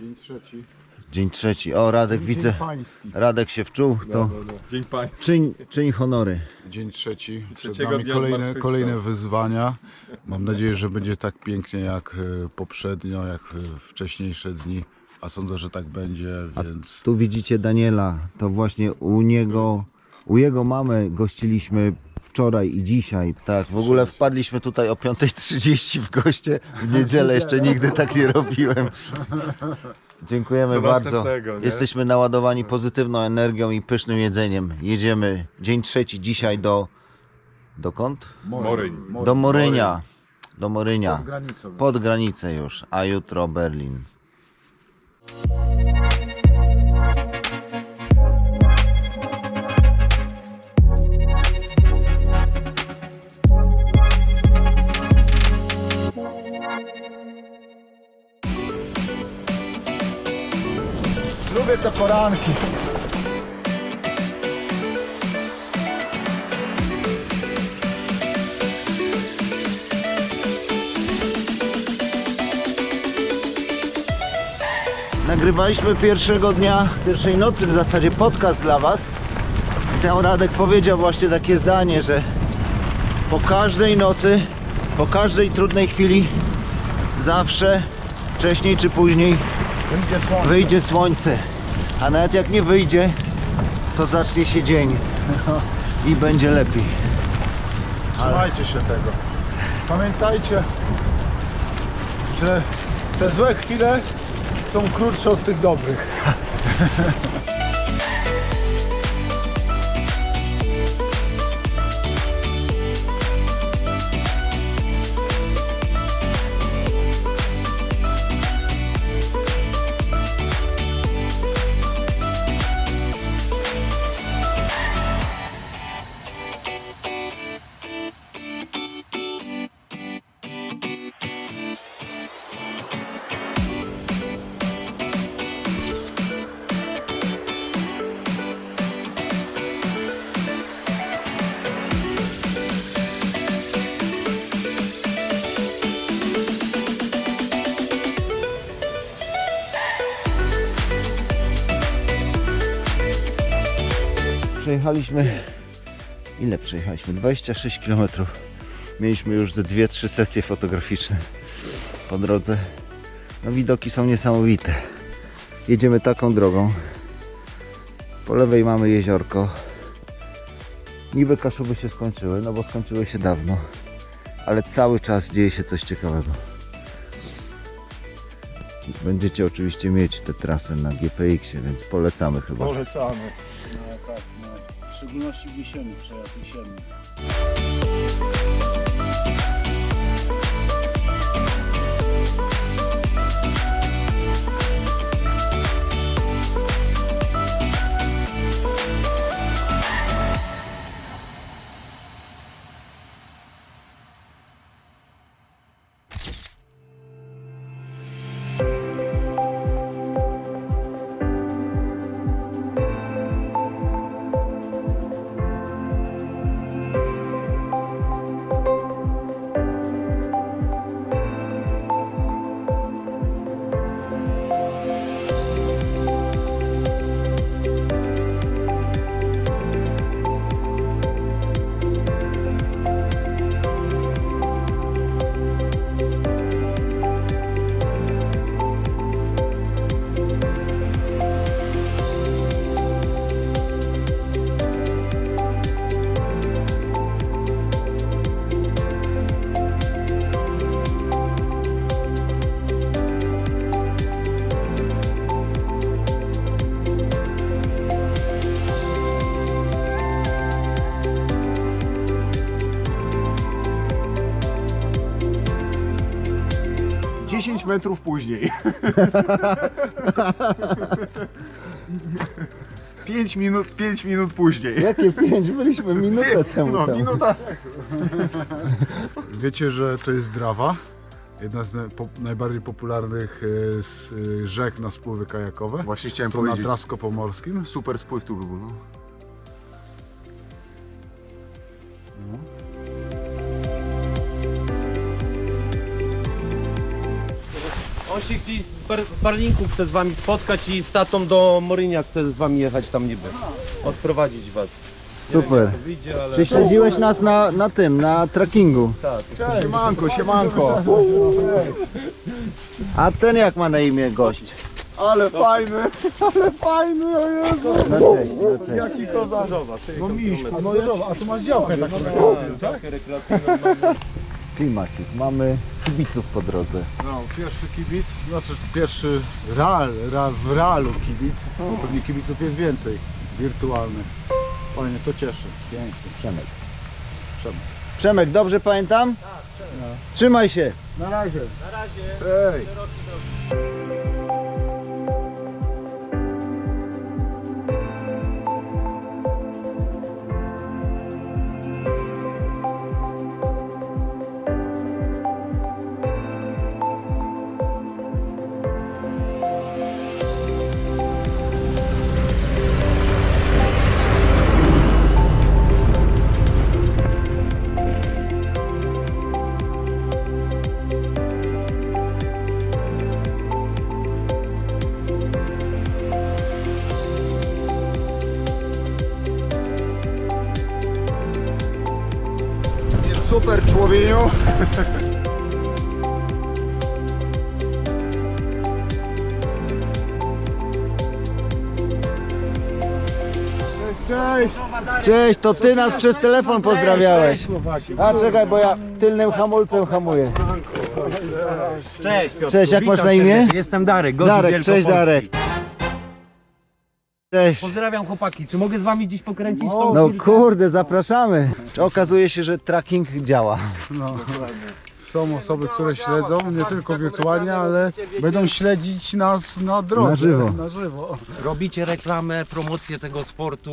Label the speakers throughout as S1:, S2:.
S1: Dzień trzeci.
S2: Dzień trzeci. O, Radek widzę.
S1: pański.
S2: Radek się wczuł, to
S3: Dzień Państwa.
S2: czyń, czyń honory.
S1: Dzień trzeci. Przed
S3: Trzeciego
S1: nami
S3: dnia
S1: kolejne,
S3: zmartwychwstał.
S1: kolejne wyzwania. Mam nadzieję, że będzie tak pięknie jak e, poprzednio, jak e, wcześniejsze dni. A sądzę, że tak będzie, więc
S2: Tu widzicie Daniela, to właśnie u niego, u jego mamy gościliśmy wczoraj i dzisiaj. Tak, w ogóle wpadliśmy tutaj o 5.30 w goście. W niedzielę jeszcze nigdy tak nie robiłem. Dziękujemy
S3: Do
S2: bardzo.
S3: następnego, nie?
S2: Jesteśmy naładowani pozytywną energią i pysznym jedzeniem. Jedziemy dzień trzeci dzisiaj do... Dokąd?
S3: Moryń.
S2: Do Morynia. Do Morynia.
S1: Pod granicą.
S2: Pod granicę już, a jutro Berlin.
S1: Poranki.
S2: Nagrywaliśmy pierwszego dnia, pierwszej nocy w zasadzie podcast dla Was. I tam Radek powiedział właśnie takie zdanie, że po każdej nocy, po każdej trudnej chwili, zawsze wcześniej czy później
S1: Wyjdzie słońce.
S2: wyjdzie słońce. A nawet jak nie wyjdzie, to zacznie się dzień i będzie lepiej.
S1: Trzymajcie się tego. Pamiętajcie, że te złe chwile są krótsze od tych dobrych.
S2: Przejechaliśmy. Ile przejechaliśmy? 26 km. Mieliśmy już ze 2-3 sesje fotograficzne po drodze. No widoki są niesamowite. Jedziemy taką drogą. Po lewej mamy jeziorko. Niby kaszuby się skończyły, no bo skończyły się dawno. Ale cały czas dzieje się coś ciekawego. Będziecie oczywiście mieć tę trasę na GPX-ie, więc polecamy chyba.
S1: Polecamy. No tak, no. W szczególności w jesieni, przejazd jesienny.
S4: Dziesięć metrów później. 5 minut, 5 minut później.
S2: Jakie pięć? Byliśmy minutę temu
S4: No,
S2: tam.
S4: minuta.
S1: Wiecie, że to jest Drawa? Jedna z naj- po, najbardziej popularnych e, z, e, rzek na spływy kajakowe.
S4: Właśnie chciałem
S1: Tu na
S4: powiedzieć. powiedzieć.
S1: Trasko-Pomorskim.
S4: Super spływ tu by był. No.
S2: Się
S3: gdzieś z Bar Barlinku chcę z wami spotkać i z tatą do Morynia chcę z wami jechać tam niby. Odprowadzić was.
S2: Super.
S3: Wyjdzie, ale...
S2: Czy śledziłeś nas na, na tym, na trackingu?
S3: Tak.
S4: Siemanko, siemanko.
S2: A ten jak ma na imię gość?
S4: Ale fajny, ale fajny, o Jezu.
S2: No cześć, no cześć.
S4: Jaki kozak. No miś, no Jezu, a tu masz działkę taką.
S3: Działkę rekreacyjną mamy.
S2: Klimacik. Mamy kibiców po drodze.
S1: No, pierwszy kibic, znaczy pierwszy real, real, w realu kibic. Pewnie kibiców jest więcej, wirtualnych. Fajnie, to cieszy, pięknie.
S2: Przemek.
S1: Przemek.
S2: Przemek, dobrze pamiętam? Tak, Trzymaj się.
S1: Na razie.
S4: Ej, jest Cześć,
S2: Cześć, to ty nas przez telefon pozdrawiałeś. A czekaj, bo ja tylnym hamulcem hamuję.
S5: Cześć Piotr.
S2: Cześć, jak masz na imię?
S5: Jestem Darek, gość
S2: Darek, cześć. Darek. Cześć.
S5: Pozdrawiam chłopaki, czy mogę z wami dziś pokręcić tą
S2: No
S5: chwilkę?
S2: kurde, zapraszamy. Okazuje się, że tracking działa.
S1: No. Są osoby, które śledzą, nie tylko wirtualnie, ale będą śledzić nas na drodze.
S2: Na żywo.
S1: Na żywo.
S5: Robicie reklamę, promocję tego sportu.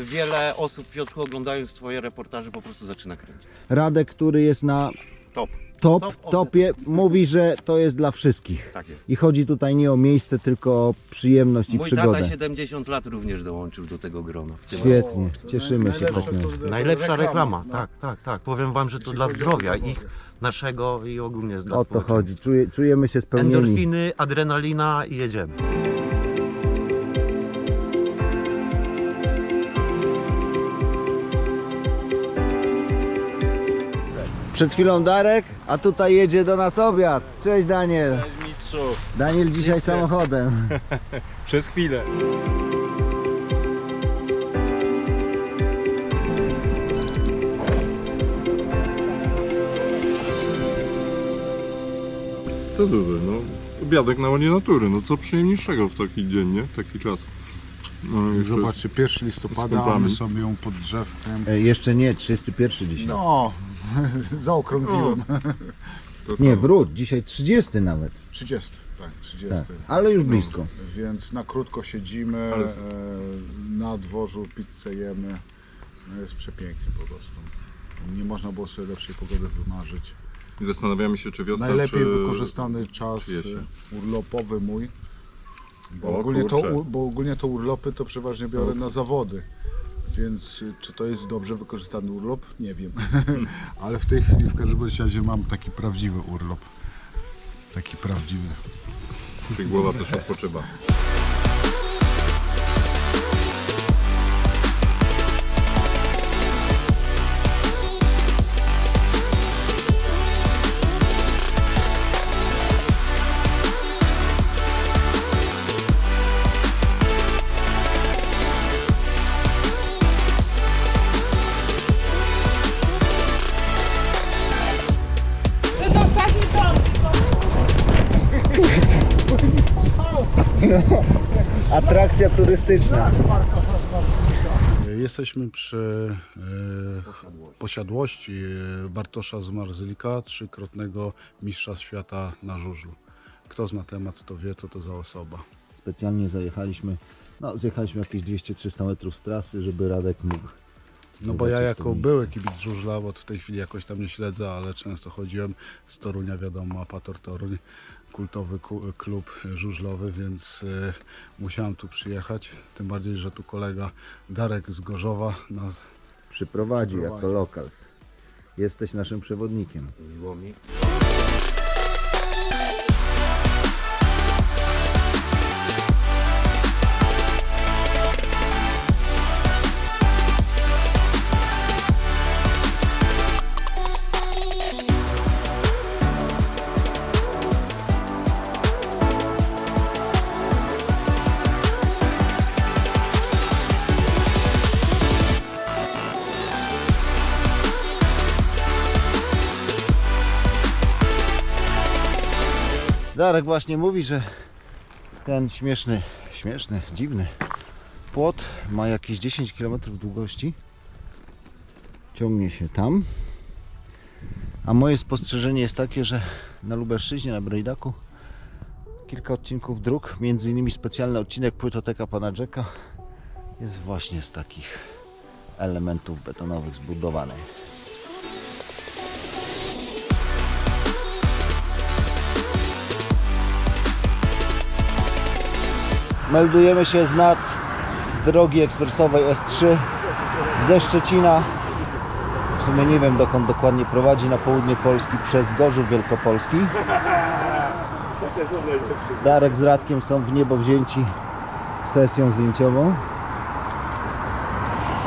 S5: e, Wiele osób, Piotrku, oglądając twoje reportaże, po prostu zaczyna kręcić.
S2: Radek, który jest na
S5: Top.
S2: Top, topie, mówi, że to jest dla wszystkich.
S5: Tak jest.
S2: I chodzi tutaj nie o miejsce, tylko o przyjemność i
S5: Mój
S2: przygodę.
S5: tata 70 lat również dołączył do tego grona. W tym
S2: Świetnie, cieszymy się
S5: Najlepsza reklama,
S1: no.
S5: tak, tak, tak. Powiem wam, że to dla zdrowia ich, naszego i ogólnie dla
S2: O to
S5: społeczeństwa.
S2: chodzi, Czuje, czujemy się spełnieni.
S5: Endorfiny, adrenalina i jedziemy.
S2: Przed chwilą Darek, a tutaj jedzie do nas obiad. Cześć Daniel.
S3: Mistrzu,
S2: Daniel dzisiaj samochodem.
S3: przez chwilę.
S6: To dobrze, no. Obiadek na łonie natury, no co przyjemniejszego w taki dzień, nie? Taki czas. No, jeszcze
S1: Zobaczcie, 1 listopada, a my sobie ją pod drzewkiem.
S2: E, jeszcze nie, 31 dzisiaj.
S1: No, zaokrągliłem.
S6: to
S2: Nie, wróć, dzisiaj 30 nawet.
S1: 30, tak, 30.
S2: Tak. Ale już blisko.
S1: Więc na krótko siedzimy,
S6: Ale z-
S1: e, na dworzu pizzę jemy. No jest przepięknie po prostu. Nie można było sobie lepszej pogody wymarzyć.
S6: I zastanawiamy się, czy wiosna,
S1: Najlepiej
S6: czy...
S1: wykorzystany czas
S6: czy jesień?
S1: e, urlopowy mój. Bo
S6: O,
S1: ogólnie, to,
S6: kurczę.
S1: u- bo ogólnie to urlopy to przeważnie biorę na zawody. Więc y, czy to jest dobrze wykorzystany urlop? Nie wiem. Ale w tej chwili w każdym razie mam taki prawdziwy urlop. Taki prawdziwy.
S6: Czy głowa też odpoczywa.
S2: Atrakcja turystyczna.
S1: Jesteśmy przy e, posiadłości e, Bartosza z Marzylika, trzykrotnego mistrza świata na żużlu. Kto zna temat, to wie, co to za osoba.
S2: Specjalnie zajechaliśmy, no zjechaliśmy jakieś 200-300 metrów z trasy, żeby Radek mógł
S1: No bo ja jako były kibic żużla, bo w tej chwili jakoś tam nie śledzę, ale często chodziłem z Torunia, wiadomo, Apator Toruń, kultowy ku- klub żużlowy, więc e, musiałem tu przyjechać. Tym bardziej, że tu kolega Darek z Gorzowa nas
S2: Przyprowadził jako lokals. Jesteś naszym przewodnikiem.
S5: Miło mi.
S2: Darek właśnie mówi, że ten śmieszny, śmieszny, dziwny płot ma jakieś 10 km długości. Ciągnie się tam. A moje spostrzeżenie jest takie, że na Lubelszczyźnie, na Brejdaku kilka odcinków dróg, między innymi specjalny odcinek Płytoteka Pana Jack'a jest właśnie z takich elementów betonowych zbudowany. Meldujemy się z nad drogi ekspresowej S3 ze Szczecina. W sumie nie wiem dokąd dokładnie prowadzi na południe Polski przez Gorzów Wielkopolski. Darek z Radkiem są w niebo wzięci sesją zdjęciową.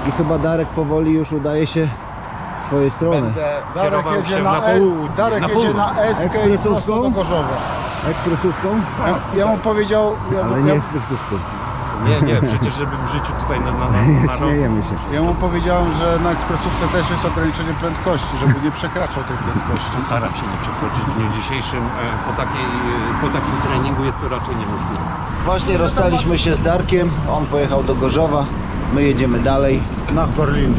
S2: I chyba Darek powoli już udaje się w swoje strony.
S5: Będę
S1: Darek
S5: kierował
S1: jedzie
S5: się
S1: na,
S5: na
S1: e,
S5: południe.
S1: Darek
S5: na
S1: jedzie
S5: południe.
S1: na Eskę i
S2: Ekspresówką?
S1: prosto do Gorzowa.
S2: Ekspresówką?
S1: Ja, ja mu powiedział, ja,
S2: Ale
S1: ja,
S2: nie ekspresówką.
S5: Nie, nie, przecież żebym w życiu tutaj na, na, na,
S2: Śmiejemy się.
S1: ja mu powiedziałem, że na ekspresówce też jest ograniczenie prędkości, żeby nie przekraczał tej prędkości.
S5: Staram się nie przekroczyć w dniu dzisiejszym. e, Po, takiej, e, po takim treningu jest to raczej niemożliwe.
S2: Właśnie rozstaliśmy się z Darkiem. On pojechał do Gorzowa. My jedziemy dalej.
S1: Na Berlin.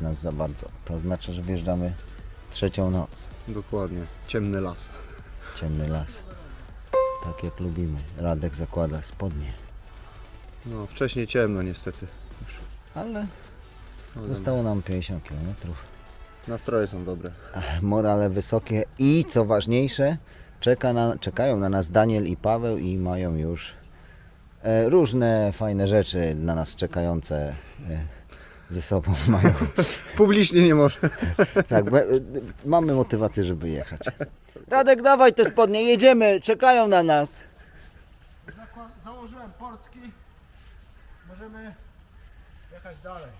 S2: Nas za bardzo. To oznacza, że wjeżdżamy trzecią noc.
S4: Dokładnie, ciemny las.
S2: Ciemny las. Tak jak lubimy. Radek zakłada spodnie.
S4: No, wcześniej ciemno niestety.
S2: Ale
S4: No,
S2: zostało nam 50 km.
S4: Nastroje są dobre.
S2: Morale wysokie i co ważniejsze, czeka na, czekają na nas Daniel i Paweł i mają już e, różne fajne rzeczy na nas czekające e, ze sobą. Mają,
S4: Publicznie nie może.
S2: tak, be, e, mamy motywację, żeby jechać. Radek, dawaj te spodnie, jedziemy, czekają na nas.
S1: Założyłem portki. Możemy jechać dalej.